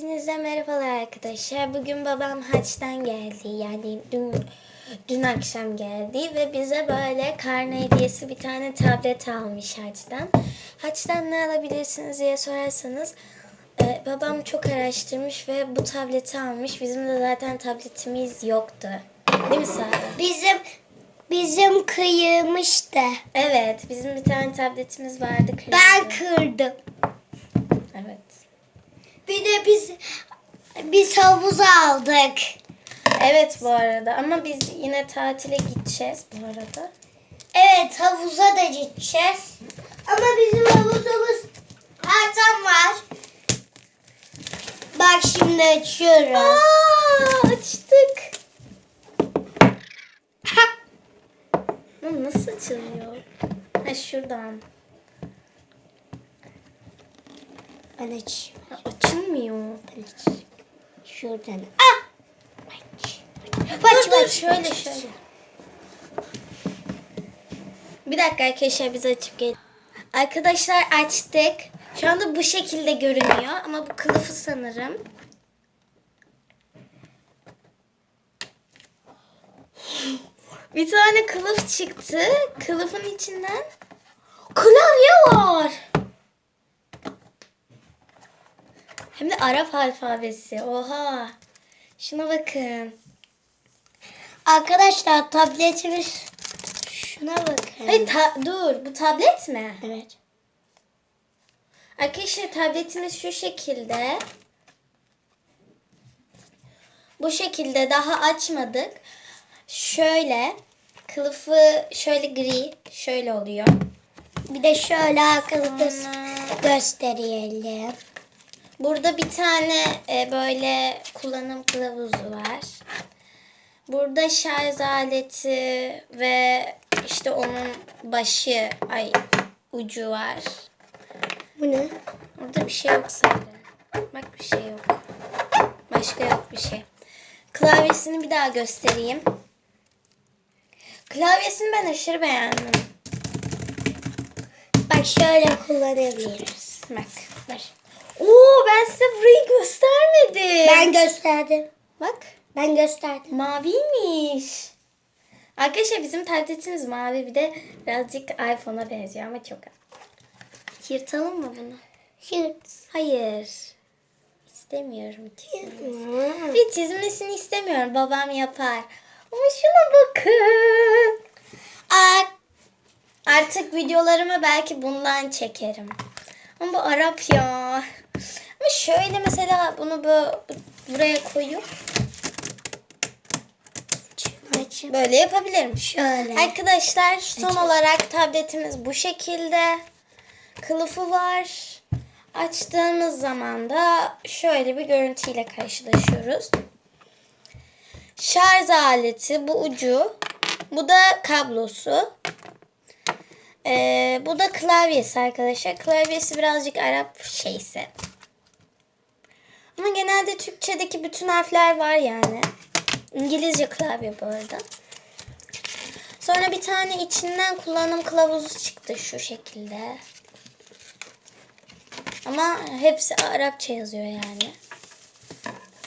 Hepinize merhabalar arkadaşlar. Bugün babam haçtan geldi. Yani dün dün akşam geldi ve bize böyle karne hediyesi bir tane tablet almış haçtan. Haçtan ne alabilirsiniz diye sorarsanız e, babam çok araştırmış ve bu tableti almış. Bizim de zaten tabletimiz yoktu. Değil mi Sara? Bizim bizim kıyılmıştı. Evet, bizim bir tane tabletimiz vardı. Ben kırmızı. kırdım. Evet. Bir de biz biz havuza aldık. Evet bu arada ama biz yine tatile gideceğiz bu arada. Evet havuza da gideceğiz. Ama bizim havuzumuz zaten var. Bak şimdi açıyoruz. Aa, açtık. Ama nasıl açılıyor? Ha şuradan. Ben aç. Açılmıyor. Ben aç. Şuradan. Ah! Aç. Dur dur şöyle şöyle. Bir dakika arkadaşlar biz açıp gel. Arkadaşlar açtık. Şu anda bu şekilde görünüyor ama bu kılıfı sanırım. Bir tane kılıf çıktı. Kılıfın içinden klavye var. Hem de Arap alfabesi. Oha. Şuna bakın. Arkadaşlar tabletimiz şuna bakın. Hayır ta- dur bu tablet mi? Evet. Arkadaşlar tabletimiz şu şekilde. Bu şekilde daha açmadık. Şöyle kılıfı şöyle gri şöyle oluyor. Bir de şöyle Sonra gösterelim. Burada bir tane e, böyle kullanım kılavuzu var. Burada şarj aleti ve işte onun başı ay ucu var. Bu ne? Orada bir şey yok sadece. Bak bir şey yok. Başka yok bir şey. Klavyesini bir daha göstereyim. Klavyesini ben aşırı beğendim. Bak şöyle kullanabiliriz. Bak. Ver. Oo ben size burayı göstermedim. Ben gösterdim. Bak. Ben gösterdim. Maviymiş. Arkadaşlar bizim tabletimiz mavi bir de birazcık iPhone'a benziyor ama çok az. Yırtalım mı bunu? Şut. Hayır. İstemiyorum çizmesini. Bir çizmesini istemiyorum. Babam yapar. Ama şuna bakın. Artık videolarımı belki bundan çekerim. Ama bu Arap ya. Ama şöyle mesela bunu böyle buraya koyup böyle yapabilirim. Şöyle. Arkadaşlar son olarak tabletimiz bu şekilde. Kılıfı var. Açtığımız zaman da şöyle bir görüntüyle karşılaşıyoruz. Şarj aleti bu ucu. Bu da kablosu. Ee, bu da klavyesi arkadaşlar. Klavyesi birazcık Arap şeysi. Ama genelde Türkçedeki bütün harfler var yani. İngilizce klavye bu arada. Sonra bir tane içinden kullanım kılavuzu çıktı şu şekilde. Ama hepsi Arapça yazıyor yani.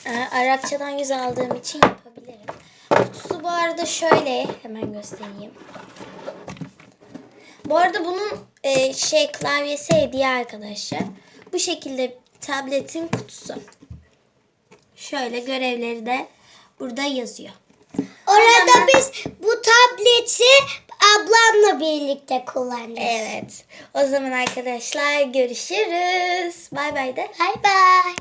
Ee, Arapçadan yüz aldığım için yapabilirim. Kutusu bu arada şöyle hemen göstereyim. Bu arada bunun e, şey klavyesi hediye arkadaşlar. Bu şekilde tabletin kutusu. Şöyle görevleri de burada yazıyor. Orada zaman- biz bu tableti ablamla birlikte kullanacağız. Evet. O zaman arkadaşlar görüşürüz. Bay bay de. Bay bay.